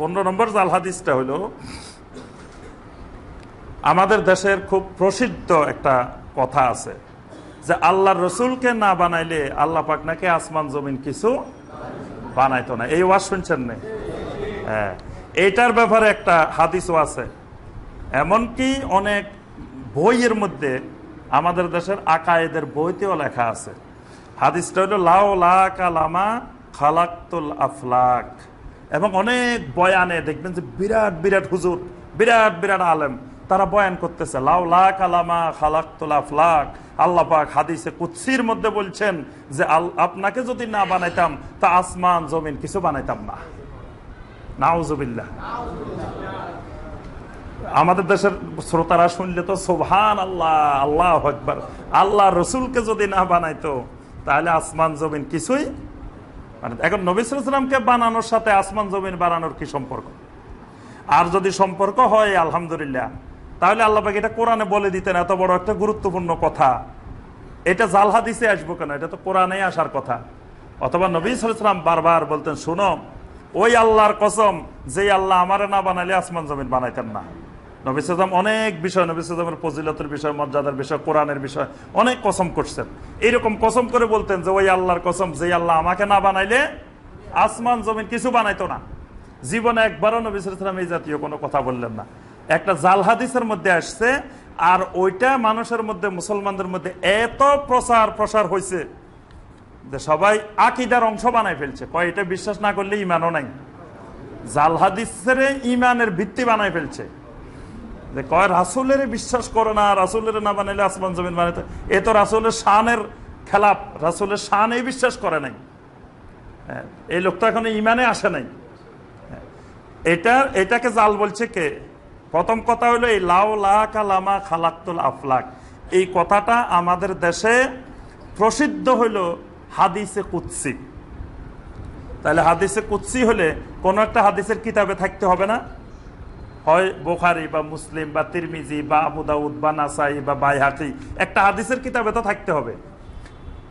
পনেরো নম্বর জাল হাদিসটা হলো আমাদের দেশের খুব প্রসিদ্ধ একটা কথা আছে যে আল্লাহর রসুলকে না বানাইলে আল্লাহ পাক নাকি আসমান, জমিন কিছু বানাইতো না। এই ওয়াজ শুনছেন না? হ্যাঁ। এইটার ব্যাপারে একটা হাদিসও আছে। এমনকি অনেক বইয়ের মধ্যে আমাদের দেশের আকায়েদের বইতেও লেখা আছে। হাদিসটা হলো লাও লা কালামা খালাক্তুল আফলাক। এবং অনেক বয়ানে দেখবেন যে বিরাট বিরাট হুজুর, বিরাট বিরাট আলেম, তারা বয়ান করতেছে, লাউ লা কালামা খালাক্তুল আফলাক। আল্লাহ পাক হাদিসে কুৎসির মধ্যে বলছেন যে আপনাকে যদি না বানাইতাম, তা আসমান, জমিন কিছু বানাইতাম না। নাউজুবিল্লাহ। আমাদের দেশের শ্রোতারা শুনলে তো সোভান আল্লাহ আল্লাহ একবার আল্লাহ রসুলকে যদি না বানাইতো, তাহলে আসমান, জমিন কিছুই এখন নবিসামকে বানানোর সাথে আসমান জমিন বানানোর কি সম্পর্ক? আর যদি সম্পর্ক হয়, আলহামদুলিল্লাহ, তাহলে আল্লাহ পাক এটা কোরআনে বলে দিতেন, এত বড় একটা গুরুত্বপূর্ণ কথা। এটা জালহা হাদিসে আসব কেন? এটা তো কোরআনে আসার কথা। অথবা নবী সালাম বারবার বলতেন, শুনো, ওই আল্লাহর কসম যে আল্লাহ আমারে না বানাইলে আসমান জমিন বানাইতেন না। নবী অনেক বিষয়, নবী ফজিলতের বিষয়, মর্যাদার বিষয়, কোরআনের বিষয়, অনেক কসম করছেন। এইরকম কসম করে বলতেন যে, ওই আল্লাহর কসম, যে আল্লাহ আমাকে না বানাইলে আসমান, জমিন কিছু বানাইতো না। জীবনে একবারও নবী সালাম এই জাতীয় কোনো কথা বললেন না। একটা জাল হাদিসের মধ্যে আসছে, আর ওইটা মানুষের মধ্যে, মুসলমানদের মধ্যে এত প্রচার প্রসার হয়েছে যে সবাই আকিদার অংশ বানাই ফেলছে। কয়, এটা বিশ্বাস না করলে ইমানও নাই। জাল হাদিসের ইমানের ভিত্তি বানাই ফেলছে। যে কয় রাসুলের বিশ্বাস করে না রাসুলের না বানাইলে আসমান জমিন বানাইতে। এ তো রাসুলের শানের খেলাপ রাসুলের শান এই বিশ্বাস করে নাই। হ্যাঁ, এই লোকটা এখন ইমানে আসে নাই। হ্যাঁ, এটা এটাকে জাল বলছে কে? প্রথম কথা হলো এই লাউ লা কালামা খালাক্তুল আফলাক। এই কথাটা আমাদের দেশে প্রসিদ্ধ হইল হাদিসে কুৎসি তাহলে হাদিসে কুৎসি হলে কোনো একটা হাদিসের কিতাবে থাকতে হবে না? হয় বোখারি বা মুসলিম বা তিরমিজি বা আবু দাউদ বা নাসাই বা বাইহাকি। একটা হাদিসের কিতাবে তো থাকতে হবে।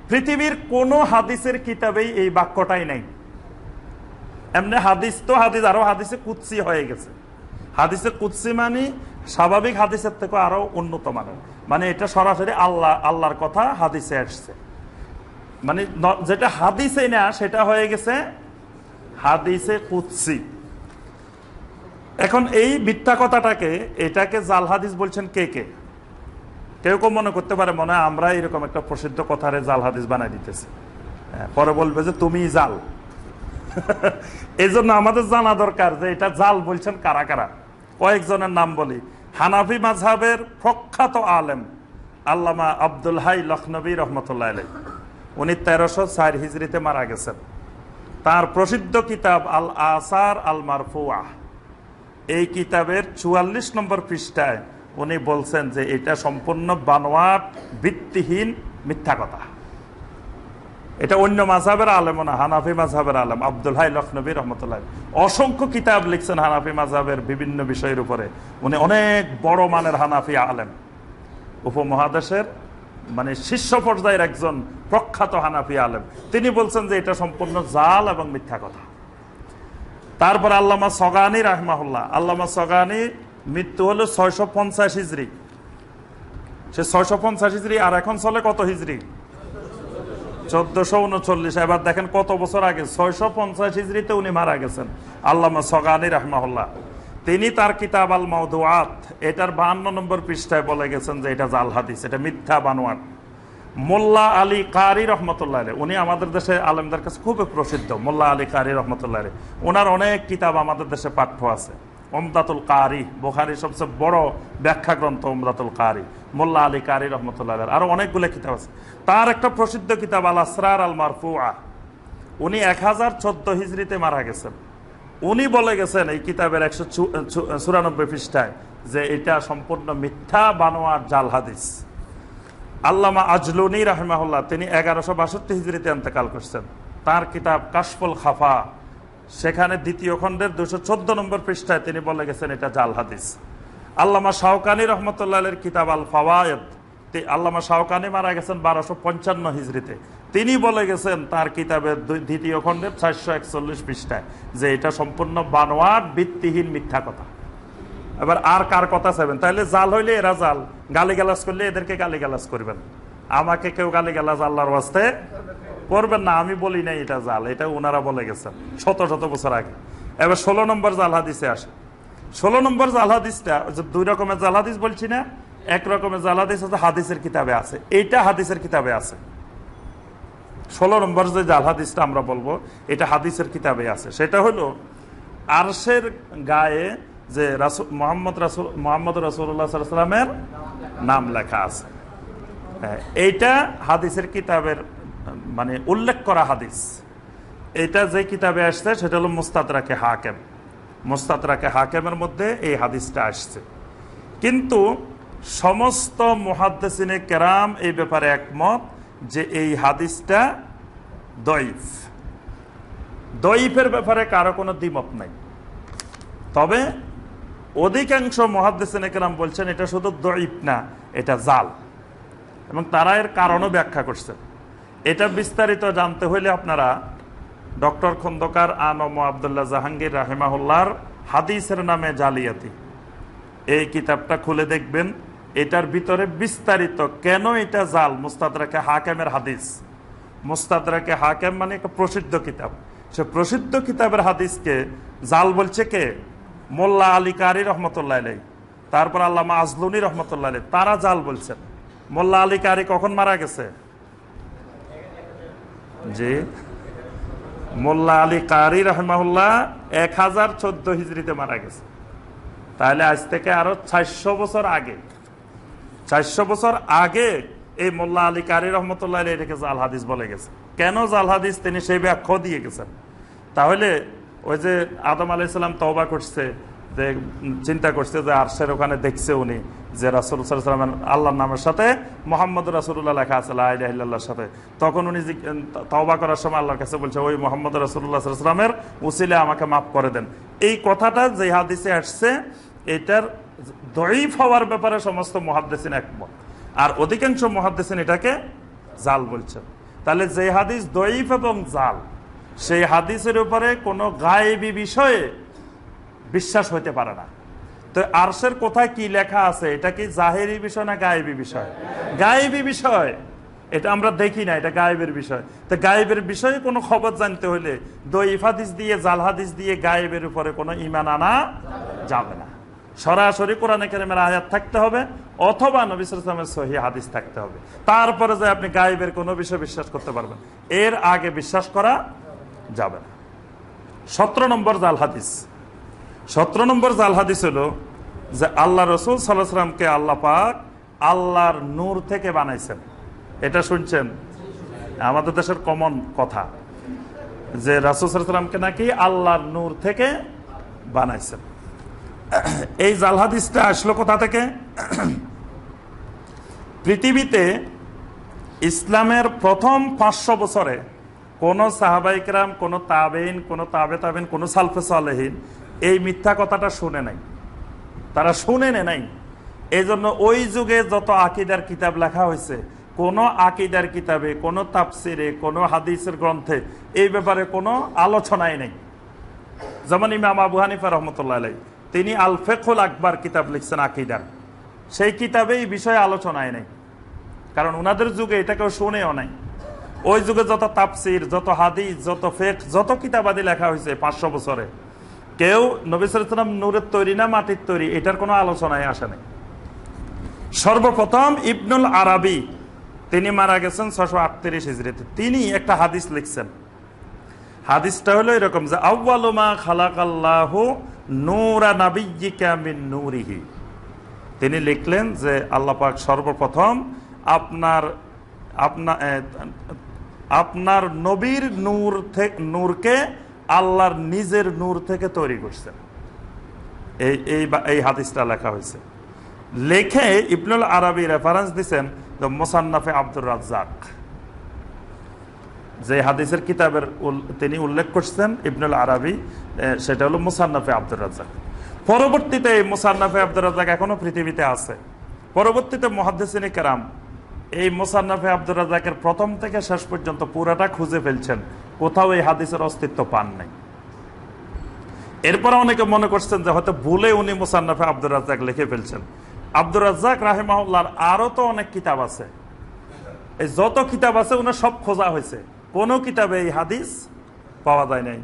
পৃথিবীর কোন হাদিসের কিতাবেই এই বাক্যটাই নাই। এমনি হাদিস তো হাদিস, আরও হাদিসে কুৎসি হয়ে গেছে। হাদিসে কুৎসি মানে স্বাভাবিক হাদিসের থেকে আরও উন্নত মানের। মানে এটা সরাসরি আল্লাহ, আল্লাহর কথা হাদিসে আসছে। মানে যেটা হাদিসে না, সেটা হয়ে গেছে হাদিসে কুৎসি এখন এই মিথ্যা কথাটাকে এটাকে জাল হাদিস বলছেন কে কে? কেউ কেউ মনে করতে পারে মনে হয় আমরা এরকম একটা প্রসিদ্ধ কথারে জাল হাদিস বানাই দিতেছি। হ্যাঁ, পরে বলবে যে তুমি জাল। এই জন্য আমাদের জানা দরকার যে এটা জাল বলছেন কারা কারা? কয়েকজনের নাম বলি। হানাফি মাঝহাবের প্রখ্যাত আলেম আল্লামা আব্দুল হাই লখনবী রহমতুল্লাহ আলাই উনি তেরোশো চার হিজড়িতে মারা গেছেন। তার প্রসিদ্ধ কিতাব আল আসার আল মারফুয়া এই কিতাবের চুয়াল্লিশ নম্বর পৃষ্ঠায় উনি বলছেন যে এটা সম্পূর্ণ বানোয়াট, ভিত্তিহীন, মিথ্যা কথা। এটা অন্য মাঝাবের আলেম না, হানাফি মাঝাবের আলেম। আব্দুল হাই লখনবী রহমতুল্লাহ। অসংখ্য কিতাব লিখছেন হানাফি মাঝাবের বিভিন্ন বিষয়ের উপরে। উনি অনেক বড় মানের হানাফি আলেম। উপমহাদেশের মানে শীর্ষ পর্যায়ের একজন প্রখ্যাত হানাফি আলেম। তিনি বলছেন যে এটা সম্পূর্ণ জাল এবং মিথ্যা কথা। তারপর আল্লামা সগানি রাহমাহুল্লাহ। আল্লামা সগানি মৃত্যু হলো ছয়শো পঞ্চাশ হিজড়ি সে ছয়শো পঞ্চাশ হিজড়ি আর এখন চলে কত হিজড়ি চোদ্দশো উনচল্লিশ। এবার দেখেন কত বছর আগে, ছয়শো পঞ্চাশ হিজড়িতে উনি মারা গেছেন, আল্লামা সগানি রাহমাহুল্লাহ। তিনি তার কিতাব আল মাউদুয়াত এটার বাহান্ন নম্বর পৃষ্ঠায় বলে গেছেন যে এটা জাল হাদিস, এটা মিথ্যা বানোয়াট। মোল্লা আলী কারি রহমতুল্লাহ আলী। উনি আমাদের দেশে আলেমদের কাছে খুবই প্রসিদ্ধ, মোল্লা আলী কারি রহমতুল্লাহ আলী। ওনার অনেক কিতাব আমাদের দেশে পাঠ্য আছে ওমদাতুল কারি বোখারি সবচেয়ে বড় ব্যাখ্যা গ্রন্থ ওমদাতুল কারি, মোল্লা আলী কারি রহমতুল্লাহ আলী। আরও অনেকগুলো কিতাব আছে তার একটা প্রসিদ্ধ কিতাব, আল আসরার আল মারফুয়া উনি এক হাজার চোদ্দ হিজড়িতে মারা গেছেন উনি বলে গেছেন এই কিতাবের একশো চুরানব্বই পৃষ্ঠায় যে এটা সম্পূর্ণ মিথ্যা বানোয়ার জাল হাদিস আল্লামা আজলুনি রাহমাহুল্লাহ, তিনি এগারোশো বাষট্টি হিজড়িতে এন্তেকাল করছেন। তার কিতাব কাশফুল খাফা, সেখানে দ্বিতীয় খণ্ডের দুশো চোদ্দ নম্বর পৃষ্ঠায় তিনি বলে গেছেন, এটা জাল হাদিস। আল্লামা শাহকানি রহমতুল্লাহ কিতাব আল ফাওয়ায়দ আল্লামা শাহকানি মারা গেছেন বারোশো পঞ্চান্ন হিজড়িতে। তিনি বলে গেছেন, তার কিতাবের দ্বিতীয় খণ্ডের চারশো একচল্লিশ পৃষ্ঠায় যে এটা সম্পূর্ণ বানোয়াট, ভিত্তিহীন মিথ্যা কথা। এবার আর কার কথা চাইবেন? তাহলে জাল হইলে এরা জাল। গালিগালাজ করলে এদেরকে গালিগালাজ করবেন। আমাকে কেউ গালিগালাজ আল্লাহর বাস্তে করবেন না, আমি বলি না এটা জাল, এটা ওনারা বলে গেছেন শত শত বছর আগে। এবার ষোলো নম্বর জাল হাদিসে আসে। ষোলো নম্বর জাল হাদিসটা দুই রকমের জাল হাদিস বলছি না, এক রকমের জাল হাদিস হচ্ছে হাদিসের কিতাবে আছে। এইটা হাদিসের কিতাবে আছে। ষোলো নম্বর যে জাল হাদিসটা আমরা বলব, এটা হাদিসের কিতাবে আছে। সেটা হলো আরশের গায়ে যে মোহাম্মদ রাসুল মোহাম্মদ রাসুল্লাহ সাল্লামের নাম লেখা আছে। হ্যাঁ, এইটা হাদিসের কিতাবের মানে উল্লেখ করা হাদিস। এটা যে কিতাবে আসছে সেটা হলো মুস্তাদরাকে হাকেম। মুস্তাদরাকে হাকেমের মধ্যে এই হাদিসটা আসছে। কিন্তু সমস্ত মুহাদ্দিসিনে কেরাম এই ব্যাপারে একমত যে এই হাদিসটা দইফ দইফের ব্যাপারে কারও কোনো দ্বিমত নাই। তবে অধিকাংশ মহাদ্দেশিন একরাম বলছেন, এটা শুধু দইফ না, এটা জাল। এবং তারা এর কারণও ব্যাখ্যা করছেন এটা বিস্তারিত জানতে হইলে আপনারা ডক্টর খন্দকার আনম আবদুল্লাহ জাহাঙ্গীর রাহেমাহুল্লার হাদিসের নামে জালিয়াতি। এই কিতাবটা খুলে দেখবেন, এটার ভিতরে বিস্তারিত কেন এটা জাল? মুস্তাদরাকে হাকেমের হাদিস। মুস্তাদরাকে হাকেম মানে একটা প্রসিদ্ধ কিতাব। সে প্রসিদ্ধ কিতাবের হাদিসকে জাল বলছে কে? মোল্লা আলী কারি রহমতুল্লাহ আলাই তারপর আল্লামা আজলুনি রহমতুল্লাহ আলাই তারা জাল বলছেন। মোল্লা আলী কারি কখন মারা গেছে? জি। মোল্লা আলী কারি রহমাহুল্লাহ এক হাজার চোদ্দ হিজড়িতে মারা গেছে। তাহলে আজ থেকে আরও চারশো বছর আগে, চারশো বছর আগে এই মোল্লা আলী কারি রহমতুল্লাহ এটাকে জাল হাদিস বলে গেছে। কেন জাল হাদিস? তিনি সেই ব্যাখ্যা দিয়ে গেছেন। তাহলে ওই যে আদম আলাইসাল্লাম তওবা করছে, যে চিন্তা করছে যে আরশের ওখানে দেখছে উনি যে রাসুল সাল্লামের আল্লাহর নামের সাথে মোহাম্মদ রাসুল্লাহ লেখা আছে আল্লাহর সাথে। তখন উনি তওবা করার সময় আল্লাহর কাছে বলছে, ওই মোহাম্মদ রাসুল্লাহ সাল্লামের উসিলে আমাকে মাফ করে দেন। এই কথাটা যে হাদিসে আসছে, এটার দইফ হওয়ার ব্যাপারে সমস্ত মহাদ্দেসিন একমত। আর অধিকাংশ মহাদ্দেসিন এটাকে জাল বলছেন তাহলে যে হাদিস দইফ এবং জাল সেই হাদিসের উপরে কোনো গায়েবী বিষয়ে বিশ্বাস হইতে পারে না। তো আরশের কোথায় কি লেখা আছে? এটা কি জাহেরি বিষয় না গায়েবী বিষয়? গায়েবী বিষয়। এটা আমরা দেখি না, এটা গায়েবের বিষয়। তো গায়েবের বিষয়ে কোনো খবর জানতে হলে দইফ হাদিস দিয়ে, জাল হাদিস দিয়ে গায়েবের উপরে কোনো ইমান আনা যাবে না। সরাসরি কোরআনে কেরেমের আয়াত থাকতে হবে, অথবা নবিসের সহি হাদিস থাকতে হবে। তারপরে যে আপনি গায়েবের কোনো বিষয় বিশ্বাস করতে পারবেন। এর আগে বিশ্বাস করা যাবে না। সতেরো নম্বর জাল হাদিস। সতেরো নম্বর জাল হাদিস হলো যে আল্লাহ রসুল সাল্লাহামকে আল্লাহ পাক আল্লাহর নূর থেকে বানাইছেন। এটা শুনছেন? আমাদের দেশের কমন কথা যে রাসুল সাল্লামকে নাকি আল্লাহর নূর থেকে বানাইছেন। এই জাল হাদিসটা আসলো কোথা থেকে? পৃথিবীতে ইসলামের প্রথম পাঁচশো বছরে কোন সাহাবাইকরাম কোন তাবেইন কোন তাবে তাবেন কোন সালফে সালেহীন এই মিথ্যা কথাটা শুনে নাই। তারা শুনে নে নাই। এই জন্য ওই যুগে যত আকিদার কিতাব লেখা হয়েছে, কোন আকিদার কিতাবে, কোন তাপসিরে কোন হাদিসের গ্রন্থে এই ব্যাপারে কোনো আলোচনাই নেই। যেমন ইমাম আবু হানিফা রহমতুল্লাহ আলাই তিনি আল ফেকুল আকবর কিতাব লিখছেন আকিদার। সেই কিতাবে এই বিষয়ে আলোচনায় নেই। কারণ ওনাদের যুগে এটা কেউ শুনেও নাই। ওই যুগে যত তাপসির যত হাদিস, যত ফেক যত কিতাবাদি লেখা হয়েছে পাঁচশো বছরে, কেউ নবিসাম নূরের তৈরি না মাটির তৈরি, এটার কোনো আলোচনায় আসে নাই। সর্বপ্রথম ইবনুল আরবি, তিনি মারা গেছেন ছশো আটত্রিশ হিজড়িতে। তিনি একটা হাদিস লিখছেন। হাদিসটা হলো এরকম যে আউ্বালুমা খালাকাল্লাহ নূরা নাবিয়িকা মিন নূরিহি। তিনি লিখলেন যে আল্লাপাক সর্বপ্রথম আপনার আপনার আপনার নবীর নূর থেকে নূরকে আল্লাহর নিজের নূর থেকে তৈরি করছেন এই এই এই হাদিসটা লেখা হয়েছে। লেখে ইবনুল আরবি রেফারেন্স দিচ্ছেন মোসান্নাফে আব্দুর রাজ্জাক। যে হাদিসের কিতাবের তিনি উল্লেখ করছেন ইবনুল আরবি সেটা হলো মুসান্নাফে আব্দুর রাজ্জাক। পরবর্তীতে এই মুসান্নাফে আব্দুর রাজ্জাক এখনও পৃথিবীতে আছে। পরবর্তীতে মহাদ্দেসিনী কেরাম এই মোসান্নাফে আব্দুর রাজাকের প্রথম থেকে শেষ পর্যন্ত পুরাটা খুঁজে ফেলছেন। কোথাও এই হাদিসের অস্তিত্ব পান নাই। এরপরে অনেকে মনে করছেন যে হয়তো ভুলে উনি মোসান্নাফে আব্দুর রাজ্জাক লিখে ফেলছেন। আব্দুর রাজ্জাক রাহেমাহুল্লার আরও তো অনেক কিতাব আছে। এই যত কিতাব আছে উনার সব খোঁজা হয়েছে। কোনো কিতাবে এই হাদিস পাওয়া যায় নাই।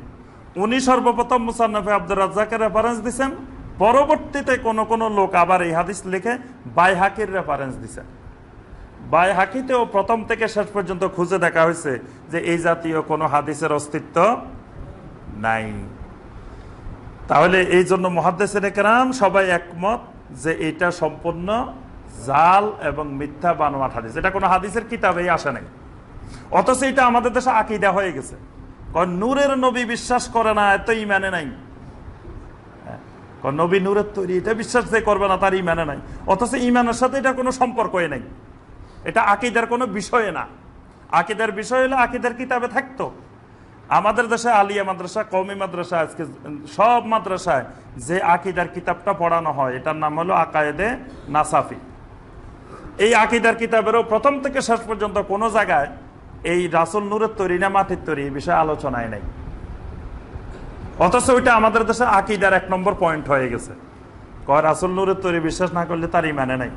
উনি সর্বপ্রথম মুসান্নাফে আব্দুর রাজ্জাকের রেফারেন্স দিচ্ছেন পরবর্তীতে কোন কোন লোক আবার এই হাদিস লিখে বাই হাকির রেফারেন্স দিচ্ছেন বাই হাকিতেও প্রথম থেকে শেষ পর্যন্ত খুঁজে দেখা হয়েছে যে এই জাতীয় কোনো হাদিসের অস্তিত্ব নাই। তাহলে এই জন্য মহাদ্দেশের কেরাম সবাই একমত যে এটা সম্পূর্ণ জাল এবং মিথ্যা বানোয়াট হাদিস। এটা কোনো হাদিসের কিতাবেই আসে নাই। অথচ এটা আমাদের দেশে আকিদা হয়ে গেছে। কারণ নূরের নবী বিশ্বাস করে না এত ইমানে নাই। হ্যাঁ, নবী নূরের তৈরি এটা বিশ্বাস যে করবে না তার ইমানে নাই। অথচ ইমানের সাথে এটা কোনো সম্পর্কই নাই। এটা আকিদার কোনো বিষয় না। আকিদার বিষয় হলে আকিদার কিতাবে থাকতো। আমাদের দেশে আলিয়া মাদ্রাসা কৌমি মাদ্রাসা আজকে সব মাদ্রাসায় যে আকিদার কিতাবটা পড়ানো হয় এটার নাম হলো আকায়েদে নাসাফি। এই আকিদার কিতাবেরও প্রথম থেকে শেষ পর্যন্ত কোনো জায়গায় এই রাসুল নূরের তৈরি না মাটির তৈরি এই বিষয়ে আলোচনায় নেই। অথচ ওইটা আমাদের দেশে আকিদার এক নম্বর পয়েন্ট হয়ে গেছে। কয় রাসুল নূরের তৈরি বিশ্বাস না করলে তার ইমানে নাই।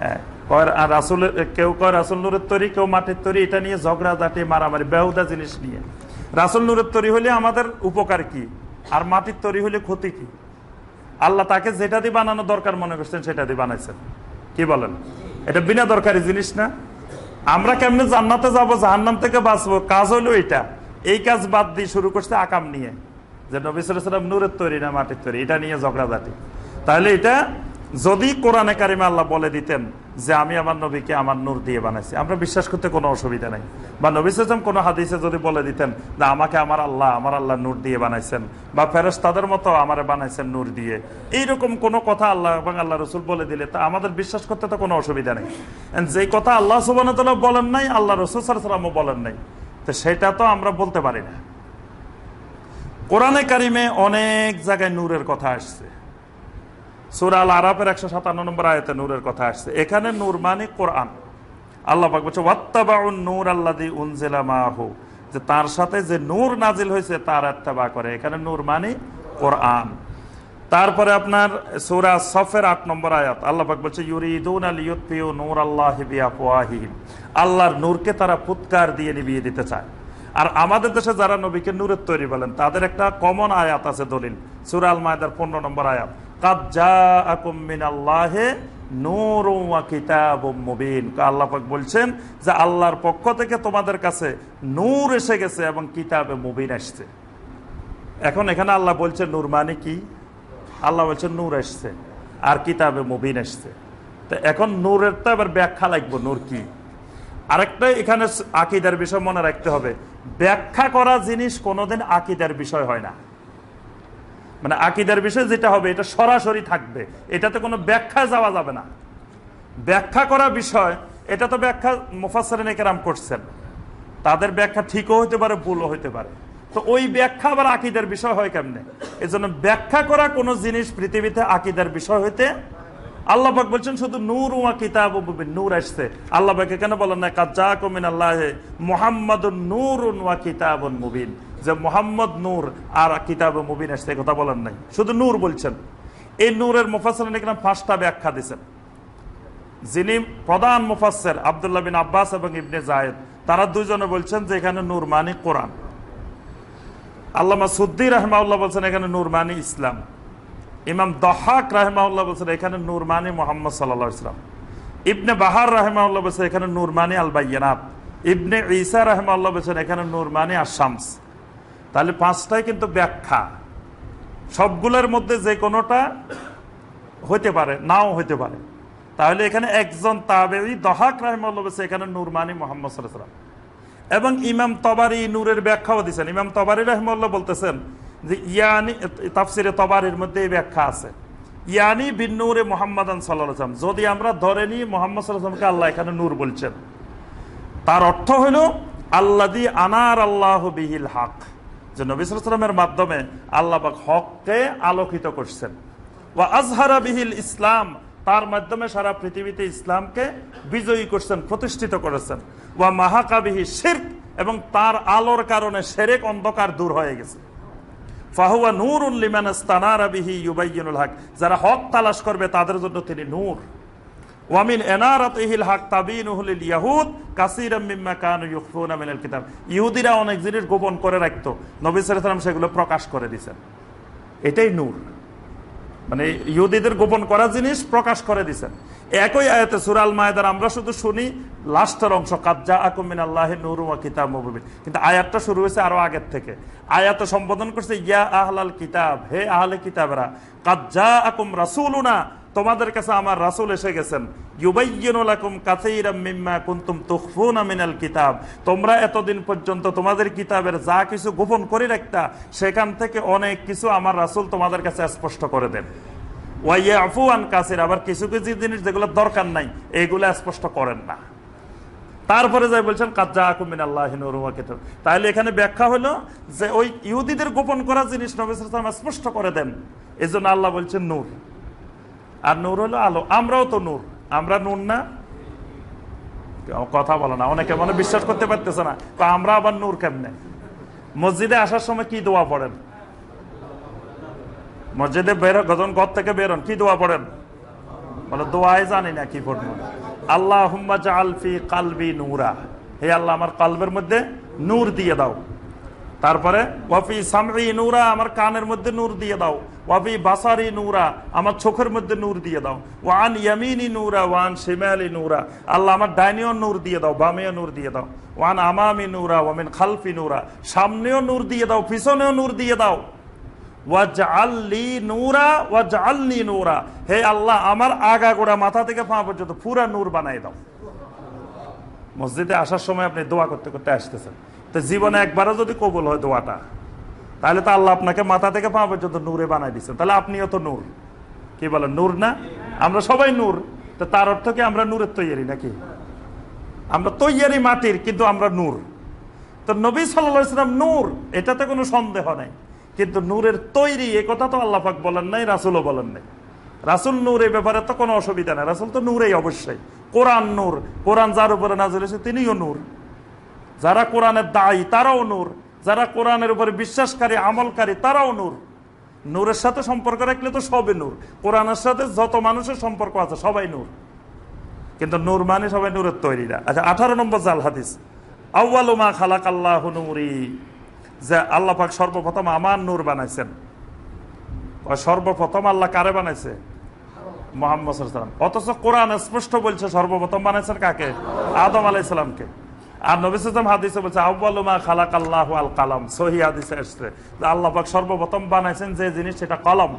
হ্যাঁ, কয় রাসুলের কেউ কয়, রাসুল নূরের তৈরি, কেউ মাটির তৈরি, এটা নিয়ে ঝগড়া জাটি মারামারি, বেহুদা জিনিস নিয়ে। রাসুল নূরের তৈরি হলে আমাদের উপকার কি? আর মাটির তৈরি হলে ক্ষতি কি? আল্লাহ তাকে যেটা দিয়ে বানানো দরকার মনে করছেন, সেটা দিয়ে বানাইছেন। কি বলেন? এটা বিনা দরকারি জিনিস না। আমরা কেমনি জান্নাতে যাব, জাহান্নাম থেকে বাঁচবো? কাজ হলো এটা। এই কাজ বাদ দিয়ে শুরু করছে আকাম নিয়ে। যে নবিসাম নূরের তৈরি না মাটির তৈরি, এটা নিয়ে ঝগড়া ঝগড়াঝাটি তাহলে এটা যদি কোরআনে কারিমে আল্লাহ বলে দিতেন যে আমি আমার নবীকে আমার নূর দিয়ে বানাইছি। আমরা বিশ্বাস করতে কোনো অসুবিধা নাই। বা নবী সালাম কোনো হাদিসে যদি বলে দিতেন যে আমাকে আমার আল্লাহ আমার আল্লাহ নূর দিয়ে বানাইছেন, বা ফেরস তাদের মতো আমারে বানাইছেন নূর দিয়ে, এইরকম কোনো কথা আল্লাহ এবং আল্লাহ রসুল বলে দিলে তা আমাদের বিশ্বাস করতে তো কোনো অসুবিধা নেই। যেই কথা আল্লাহ সুবান বলেন নাই, আল্লাহ রসুল সালামও বলেন নাই। তো সেটা তো আমরা বলতে পারি না। কোরআনে কারিমে অনেক জায়গায় নূরের কথা আসছে। সুরাল আরাফের একশো সাতান্ন নম্বর আয়তে নূরের কথা আসছে। এখানে নূর মানে কোরআন। আল্লাহ পাক বলছে, ওয়াত্তাবাউন নূর আল্লাদি উনজিলা মাহু। যে তার সাথে যে নূর নাজিল হয়েছে, তার আত্মাবা করে। এখানে নূর মানে কোরআন। তারপরে আপনার সূরা সফের আট নম্বর আয়াত। আল্লাহ পাক বলছে, ইউরিদুন আল ইউতফিউ নূর আল্লাহ বিআফওয়াহিহিম। আল্লাহর নূরকে তারা ফুৎকার দিয়ে নিভিয়ে দিতে চায়। আর আমাদের দেশে যারা নবীকে নূরের তৈরি বলেন, তাদের একটা কমন আয়াত আছে দলিল। সূরা আল মায়দার 15 নম্বর আয়াত। আল্লাহ বলছেন যে আল্লাহর পক্ষ থেকে তোমাদের কাছে নূর এসে গেছে এবং কিতাবে মুবিন আসছে। এখন এখানে আল্লাহ বলছে, নূর মানে কি? আল্লাহ বলছে নূর এসছে আর কিতাবে মুবিন এসছে তো এখন নূরের তো এবার ব্যাখ্যা লাগবো, নূর কি? আরেকটা এখানে আকিদার বিষয় মনে রাখতে হবে। ব্যাখ্যা করা জিনিস কোনোদিন আকিদার বিষয় হয় না। মানে আকিদার বিষয় যেটা হবে, এটা সরাসরি থাকবে। এটাতে কোনো ব্যাখ্যা যাওয়া যাবে না। ব্যাখ্যা করা বিষয়, এটা তো ব্যাখ্যা মুফাসরিন কেরাম করছেন। তাদের ব্যাখ্যা ঠিকও হতে পারে, ভুলও হতে পারে। তো ওই ব্যাখ্যা আবার আকিদের বিষয় হয় কেমনে? এই জন্য ব্যাখ্যা করা কোনো জিনিস পৃথিবীতে আকিদার বিষয় হইতে আল্লাহ পাক বলছেন, শুধু নূর ওয়া কিতাব নূর আসছে। আল্লাহ পাকে কেন বলেন না কাজা কমিন আল্লাহ মোহাম্মদ নূর ওয়া কিতাব মুবিন যে মোহাম্মদ নূর আর কিতাব মুবিন আসছে কথা বলেন নাই। শুধু নূর বলছেন। এই নূরের মুফাসর এখানে পাঁচটা ব্যাখ্যা দিচ্ছেন যিনি প্রধান মুফাসের আবদুল্লাহ বিন আব্বাস এবং ইবনে জায়েদ তারা দুইজনে বলছেন যে এখানে নূর মানে কোরআন। আল্লামা সুদ্দি রহমাউল্লাহ বলছেন এখানে নূর মানে ইসলাম। ইমাম দহাক রাহমাউল্লাহ বলছেন এখানে নূর মানে মোহাম্মদ সাল্লাহ ইসলাম ইবনে বাহার রাহমাউল্লাহ বলছেন এখানে নূর মানে আল বাইয়ানাত ইবনে ঈসা রাহমাউল্লাহ বলছেন এখানে নূর মানে আশামস তাহলে পাঁচটাই কিন্তু ব্যাখ্যা। সবগুলোর মধ্যে যে কোনোটা হইতে পারে, নাও হইতে পারে। তাহলে এখানে একজন তাবেই দহাক রাহমাউল্লাহ বলছে, এখানে নুরমানি মানে মোহাম্মদ সাল্লাহ এবং ইমাম তবারি নূরের ব্যাখ্যাও দিচ্ছেন ইমাম তবারি রহমাল্লাহ বলতেছেন যে, ইয়ানি, তাফসিরে তবারির মধ্যে এই ব্যাখ্যা আছে। ইয়ানি বিন নূরে মোহাম্মদ সাল্লাম যদি আমরা ধরে নিই, মোহাম্মদ সাল্লামকে আল্লাহ এখানে নূর বলছেন। তার অর্থ হইল আল্লাদি আনার আল্লাহ বিহিল হক। যে নবিসামের মাধ্যমে আল্লাহ হককে আলোকিত করছেন। ও আজহারা বিহিল ইসলাম, তার মাধ্যমে সারা পৃথিবীতে ইসলামকে বিজয়ী করছেন, প্রতিষ্ঠিত করেছেন। ওয়া মাহাকাবিহি শির্ক, এবং তার আলোর কারণে সেরেক অন্ধকার দূর হয়ে গেছে। ফাহুয়া নূর উল্লিমান বিহি ইউবাইয়িনুল হক, যারা হক তালাশ করবে তাদের জন্য তিনি নূর। ওয়ামিন এনারাতিহিল হাক তাবিনুহুল ইয়াহুদ কাসিরাম মিম্মা কানু ইউখফুনা মিনাল কিতাব ইহুদিরা অনেক জিনিস গোপন করে রাখতো। নবী সাল্লাল্লাহু সেগুলো প্রকাশ করে দিয়েছেন। এটাই নূর। মানে ইহুদিদের গোপন করা জিনিস প্রকাশ করে দিছেন একই আয়াতে সুরাল মায়েদার আমরা শুধু শুনি, লাস্টের অংশ কাজ্জা আকুমিন আল্লাহ নুর ওয়া কিতাব মুবিন। কিন্তু আয়াতটা শুরু হয়েছে আরও আগের থেকে। আয়াতে সম্বোধন করছে, ইয়া আহলাল কিতাব, হে আহলে কিতাবরা কাজ্জা আকুম রাসূলুনা, তোমাদের কাছে আমার রাসূল এসে গেছেন। কিতাব। তোমরা এতদিন পর্যন্ত তোমাদের কিতাবের যা কিছু গোপন করে রাখতা, সেখান থেকে অনেক কিছু আমার রাসূল তোমাদের কাছে স্পষ্ট করে দেন। ওয়াইয়াফু আন কাসির, আবার কিছু কিছু জিনিস যেগুলো দরকার নাই এইগুলো স্পষ্ট করেন না। তারপরে যাই বলছেন কাজ্জা আকুমিন আল্লাহ কিতাব। তাহলে এখানে ব্যাখ্যা হলো যে ওই ইহুদিদের গোপন করা জিনিস নবী সাল্লাল্লাহু আলাইহি ওয়াসাল্লাম স্পষ্ট করে দেন। এই জন্য আল্লাহ বলছেন, নূর। আর নূর হলো আলো। আমরাও তো নূর। আমরা নূর না? কথা বলো না। অনেকে মনে বিশ্বাস করতে পারতেছে না। তো আমরা আবার নূর কেমনে? মসজিদে আসার সময় কি দোয়া পড়েন? মসজিদে বের ঘর থেকে বেরোন, কি দোয়া পড়েন? বলে, দোয়াই জানি না কি পড়ব। আল্লাহ হুম্মা আলফি কালবি নূরা। হে আল্লাহ, আমার কালবের মধ্যে নূর দিয়ে দাও। তারপরে, ওয়াফি সামরি নূরা, আমার কানের মধ্যে নূর দিয়ে দাও। ওয়াফি বাসারি নূরা, আমার চোখের মধ্যে নূর দিয়ে দাও। ওয়ান ইয়ামিনি নূরা, ওয়ান শিমালি নূরা। আল্লাহ, আমার ডাইনিও নূর দিয়ে দাও, বামেও নূর দিয়ে দাও। ওয়ান আমামি নূরা ওয়ামিন খালফি নূরা। সামনেও নূর দিয়ে দাও, পিছনেও নূর দিয়ে দাও। হে আল্লাহ, আমার আগা গোড়া মাথা থেকে পা পর্যন্ত পুরা নূর বানাই দাও। মসজিদে আসার সময় আপনি দোয়া করতে করতে আসতেছেন। তো জীবনে একবারও যদি কবুল হয় দোয়াটা, তাহলে তো আল্লাহ আপনাকে মাথা থেকে পা পর্যন্ত নূরে বানাই দিচ্ছেন তাহলে আপনিও তো নূর। কি বলেন, নূর না? আমরা সবাই নূর। তো তার অর্থ কি আমরা নূরের তৈরি নাকি? আমরা তৈয়ারি মাটির, কিন্তু আমরা নূর। তো নবী সাল্লাম নূর, এটাতে কোনো সন্দেহ নাই। কিন্তু নূরের তৈরি এ কথা তো আল্লাহাক বলেন নাই, রাসুলও বলেন নাই। রাসুল নূর এই ব্যাপারে তো কোনো অসুবিধা নেই। রাসুল তো নূরেই অবশ্যই। কোরআন নূর। কোরআন যার উপরে নাজিল হয়েছে তিনিও নূর। যারা কোরআনের দায়ী, তারাও নূর। যারা কোরআনের উপরে বিশ্বাসকারী, আমলকারী, তারাও নূর। নূরের সাথে সম্পর্ক রাখলে তো সবে নূর। কোরআনের সাথে যত মানুষের সম্পর্ক আছে, সবাই নূর। কিন্তু নূর মানে সবাই নূরের তৈরিরা। আচ্ছা আঠারো নম্বর জাল হাদিস। আউ্বালুমা খালাক আল্লাহ নুরি। যে আল্লাহ পাক সর্বপ্রথম আমার নূর বানাইছেন। সর্বপ্রথম আল্লাহ কারে বানাইছে? মোহাম্মদ অথচ কোরআন স্পষ্ট বলছে সর্বপ্রথম বানাইছেন কাকে? আদম আলাইসালামকে আর নবিসাম হাদিসে বলছে আব্বালুমা খালাক আল্লাহ আল কালাম। সহি হাদিসে এসছে আল্লাহ পাক সর্বপ্রথম বানাইছেন যে জিনিস সেটা কলম।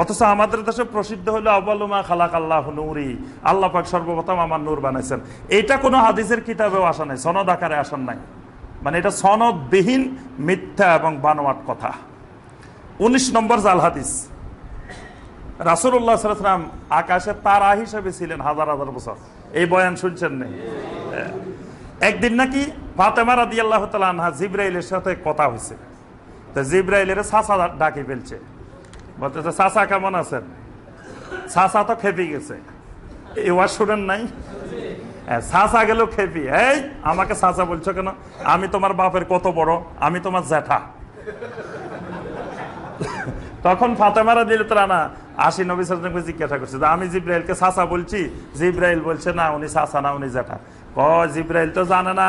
অথচ আমাদের দেশে প্রসিদ্ধ হলো আব্বালুমা খালাক আল্লাহ নুরি। আল্লাহ পাক সর্বপ্রথম আমার নূর বানাইছেন। এটা কোনো হাদিসের কিতাবেও আসা নাই, সনদ আকারে আসান নাই। মানে এটা সনদবিহীন মিথ্যা এবং বানোয়াট কথা। উনিশ নম্বর জাল হাদিস। রাসুল্লাহ সাল্লাম আকাশে তারা হিসেবে ছিলেন হাজার হাজার বছর। এই বয়ান শুনছেন নেই একদিন নাকি ফাতেমা রাদি আল্লাহ তালা জিব্রাইলের সাথে কথা হয়েছে। তো জিব্রাইলের সাসা ডাকি ফেলছে। বলতেছে সাসা কেমন আছেন? সাসা তো খেপে গেছে। এ এবার শুনেন নাই? সাসা গেল খেপি। এই, আমাকে সাসা বলছো কেন? আমি তোমার বাপের কত বড়? আমি তোমার জ্যাঠা। তখন ফাতেমারা দিল তোরা আশি নবী সালামকে জিজ্ঞাসা করছে। আমি জিব্রাইলকে, সাসা বলছি? জিব্রাইল বলছে, না, উনি সাসা না, উনি জ্যাঠা। ক জিব্রাইল তো জানে না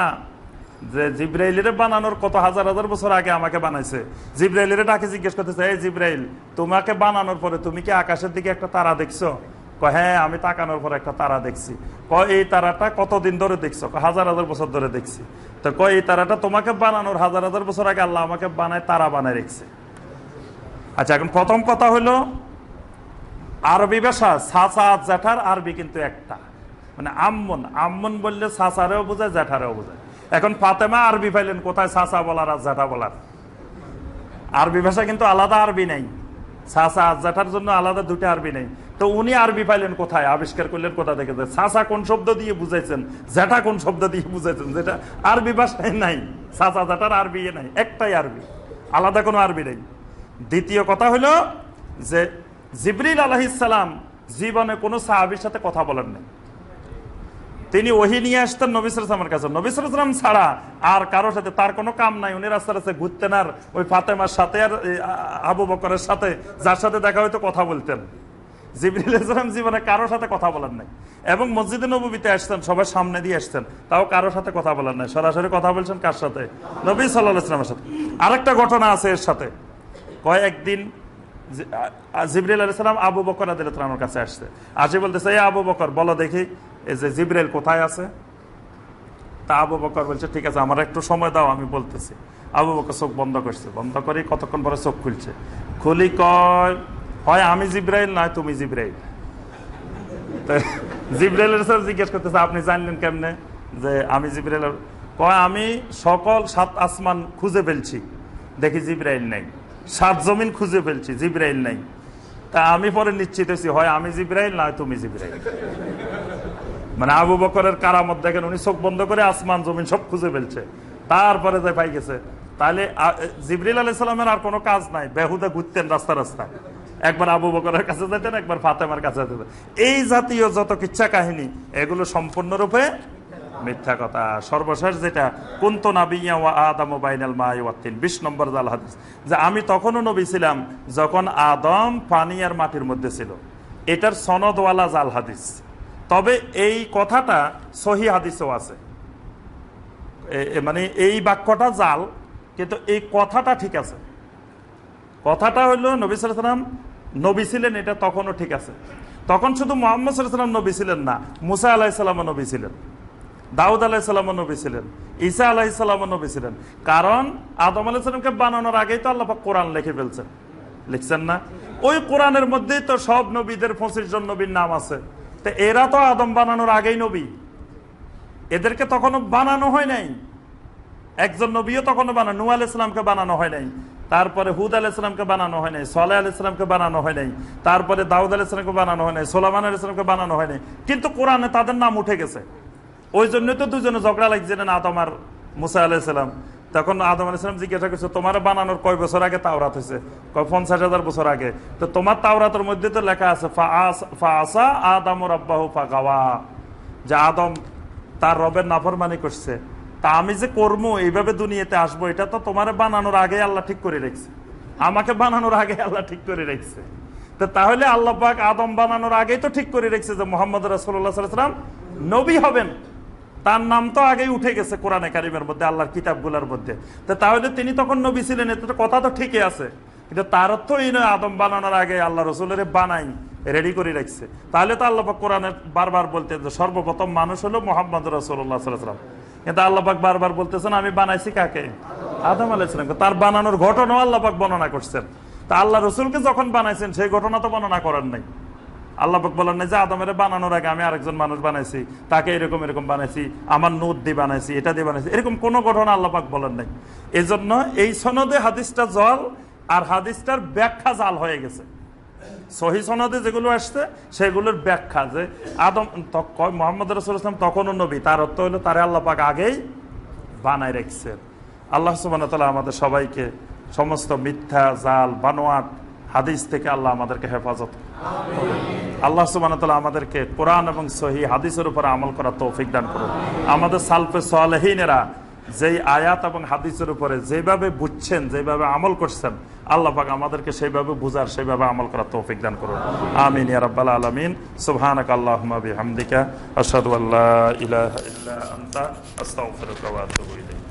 যে জিব্রাইলের বানানোর কত হাজার হাজার বছর আগে আমাকে বানাইছে। জিব্রাইলের ডাকে জিজ্ঞেস করতেছে, এই জিব্রাইল, তোমাকে বানানোর পরে তুমি কি আকাশের দিকে একটা তারা দেখছ? হ্যাঁ আমি তাকানোর পর একটা তারা দেখছি। ক এই তারাটা কতদিন ধরে দেখছ? হাজার হাজার বছর ধরে দেখছি। তো ক এই তারাটা তোমাকে বানানোর হাজার হাজার বছর আগে আল্লাহ আমাকে বানায়, তারা বানায় রেখছে। আচ্ছা এখন প্রথম কথা হলো, আরবি ভাষা, সাসা জ্যাঠার আরবি কিন্তু একটা। মানে আম্মন আম্মন বললে সাসারেও বোঝায়, জ্যাঠারেও বোঝায়। এখন ফাতেমা আরবি পাইলেন কোথায়? সাসা বলার আর জ্যাঠা বলার। আরবি ভাষা কিন্তু আলাদা আরবি নেই। সাসা জ্যাঠার জন্য আলাদা দুটো আরবি নেই। তো উনি আরবি পাইলেন কোথায়? আবিষ্কার করলেন কোথা থেকে? সাসা কোন শব্দ দিয়ে বুঝাইছেন? জ্যাঠা কোন শব্দ দিয়ে বুঝাইছেন? যেটা আরবি ভাষায় নাই। সাসা জ্যাঠার আরবি নাই। একটাই আরবি। আলাদা কোনো আরবি নেই। দ্বিতীয় কথা হলো যে জিবরিল আলহিসাম জীবনে কোনো সাহাবির সাথে কথা বলেন নাই। তিনি ওহি নিয়ে আসতেন নবিসামের কাছে। নবিসাম ছাড়া আর কারোর সাথে তার কোনো কাম নাই। উনি রাস্তা রাস্তায় ঘুরতেন আর ওই ফাতেমার সাথে আর আবু বকরের সাথে, যার সাথে দেখা হয়তো কথা বলতেন। জিবরিল ইসলাম জীবনে কারোর সাথে কথা বলেন নাই। এবং মসজিদে নবীতে আসতেন সবার সামনে দিয়ে আসতেন তাও কারোর সাথে কথা বলেন নাই। সরাসরি কথা বলছেন কার সাথে? নবী সাল্লাহ ইসলামের সাথে। আরেকটা ঘটনা আছে এর সাথে। আ- আ- জিবরিল আলাইসালাম আবু বকর আদিলামের কাছে আসছে। আসে বলতেছে এই আবু বকর, বলো দেখি এই যে জিবরেল কোথায় আছে? তা আবু বকর বলছে, ঠিক আছে, আমার একটু সময় দাও, আমি বলতেছি। আবু বকর চোখ বন্ধ করছে। বন্ধ করে কতক্ষণ পরে চোখ খুলছে। খুলি কয় হয় আমি জিব্রাইল, নয় তুমি জিব্রাইল। জিব্রাইলের স্যার জিজ্ঞেস করতেছে, আপনি জানলেন কেমনে যে আমি জিব্রাইল কয়, আমি সকল সাত আসমান খুঁজে ফেলছি। দেখি জিব্রাইল নাই। সাত জমিন খুঁজে ফেলছি, জিব্রাইল নাই। তা আমি পরে নিশ্চিত হয়েছি, হয় আমি জিব্রাইল, নয় তুমি জিব্রাইল। মানে আবু বকরের কারামত দেখেন, উনি চোখ বন্ধ করে আসমান, জমিন সব খুঁজে ফেলছে। তারপরে যে পাই গেছে। তাহলে জিবরিল আলাই সালামের আর কোনো কাজ নাই, বেহুদা ঘুরতেন রাস্তা রাস্তায়। একবার আবু বকরের কাছে যেতেন একবার ফাতেমার কাছে যেতেন এই জাতীয় যত কিচ্ছা কাহিনী এগুলো সম্পূর্ণরূপে মিথ্যা কথা। সর্বশেষ যেটা, কুন্ত বিশ নম্বর জাল হাদিস, যে আমি তখনও নবী ছিলাম যখন আদম পানি আর মাটির মধ্যে ছিল। এটার সনদওয়ালা জাল হাদিস। তবে এই কথাটা সহি হাদিসেও আছে। মানে এই বাক্যটা জাল, কিন্তু এই কথাটা ঠিক আছে। কথাটা হইল নবী সালাম নবী ছিলেন, এটা তখনও ঠিক আছে। তখন শুধু মোহাম্মদ সাল্লাম নবী ছিলেন না, মুসা আলাহিসাল্লামও নবী ছিলেন, দাউদ আলাহিসাল্লামও নবী ছিলেন, ঈসা আলাহিসাল্লামও নবী ছিলেন। কারণ আদম আলাহিসাল্লামকে বানানোর আগেই তো আল্লাহ কোরআন লিখে ফেলছেন। লিখছেন না? ওই কোরআনের মধ্যেই তো সব নবীদের পঁচিশ জন নবীর নাম আছে। তো এরা তো আদম বানানোর আগেই নবী। এদেরকে তখনও বানানো হয় নাই। একজন নবীও তখনও বানানো নু আল ইসলামকে বানানো হয় নাই। তারপরে হুদ আল ইসলামকে বানানো হয় নাই সলে আল ইসলামকে বানানো হয় নাই, তারপরে দাউদ আল ইসলামকে বানানো হয় নাই, সোলামান আল ইসলামকে বানানো হয় নাই। কিন্তু কোরআনে তাদের নাম উঠে গেছে। ওই জন্য তো দুজনে ঝগড়া লাগছিলেন আদম আর মুসা আলাহ ইসলাম তখন আদম আল ইসলাম জিজ্ঞাসা করছে, তোমার বানানোর কয় বছর আগে তাওরাত হয়েছে? কয়, পঞ্চাশ হাজার বছর আগে। তো তোমার তাওরাতের মধ্যে তো লেখা আছে, ফা আসা আদম রাব্বাহু ফা গাওয়া যে আদম তার রবের নাফরমানি করছে। তা আমি যে কর্ম, এইভাবে দুনিয়াতে আসব, এটা তো তোমার বানানোর আগে আল্লাহ ঠিক করে রেখেছে। আমাকে বানানোর আগে আল্লাহ ঠিক করে রেখেছে। তো তাহলে আল্লাহ পাক আদম বানানোর আগেই তো ঠিক করে রেখেছে যে মোহাম্মদ রাসুল্লাহাম নবী হবেন। তার নাম তো আগেই উঠে গেছে কোরআনে কারিমের মধ্যে, আল্লাহর কিতাবগুলোর মধ্যে। তো তাহলে তিনি তখন নবী ছিলেন, এতে কথা তো ঠিকই আছে। কিন্তু তার অর্থ এই নয় আদম বানানোর আগে আল্লাহ রসুলের বানাই রেডি করে রাখছে। তাহলে তো আল্লাহ কোরআনে বারবার বলতেন যে সর্বপ্রথম মানুষ হলো মোহাম্মদ রসুল্লাহ সাল্লাম কিন্তু আল্লাপাক বারবার বলতেছেন, আমি বানাইছি কাকে? আদম আলাইসালামকে তার বানানোর ঘটনাও আল্লাপাক বর্ণনা করছেন। তা আল্লাহ রসুলকে যখন বানাইছেন, সেই ঘটনা তো বর্ণনা করার নাই। আল্লাপাক বলেন না যে, আদমের বানানোর আগে আমি আরেকজন মানুষ বানাইছি, তাকে এরকম এরকম বানাইছি, আমার নুদ দিয়ে বানাইছি, এটা দিয়ে বানাইছি। এরকম কোনো ঘটনা আল্লাপাক বলেন নাই। এই জন্য এই সনদে হাদিসটা জল, আর হাদিসটার ব্যাখ্যা জাল হয়ে গেছে। সহি সনদে যেগুলো আসছে, সেগুলোর ব্যাখ্যা যে আদম মোহাম্মদ রসুল ইসলাম তখনও নবী। তার অর্থ হলো তারে আল্লাহ পাক আগেই বানায় রেখেছেন আল্লাহ সুবান আমাদের সবাইকে সমস্ত মিথ্যা, জাল, বানোয়াট, হাদিস থেকে আল্লাহ আমাদেরকে হেফাজত। আল্লাহ সুবান আমাদেরকে কোরআন এবং সহি হাদিসের উপর আমল করা তৌফিক দান করুন। আমাদের সালফে সালেহিনেরা যেই আয়াত এবং হাদিসের উপরে যেভাবে বুঝছেন, যেভাবে আমল করছেন আল্লাহ পাক আমাদেরকে সেইভাবে বুঝার, সেইভাবে আমল করার তৌফিক দান করুন। আমিন ইয়া রাব্বাল আলামিন। সুবহানাক আল্লাহুম্মা বিহামদিকা। আশহাদু আল্লা ইলাহা ইল্লা আনতা। আস্তাগফিরুকা ওয়া আতুবু ইলাইক।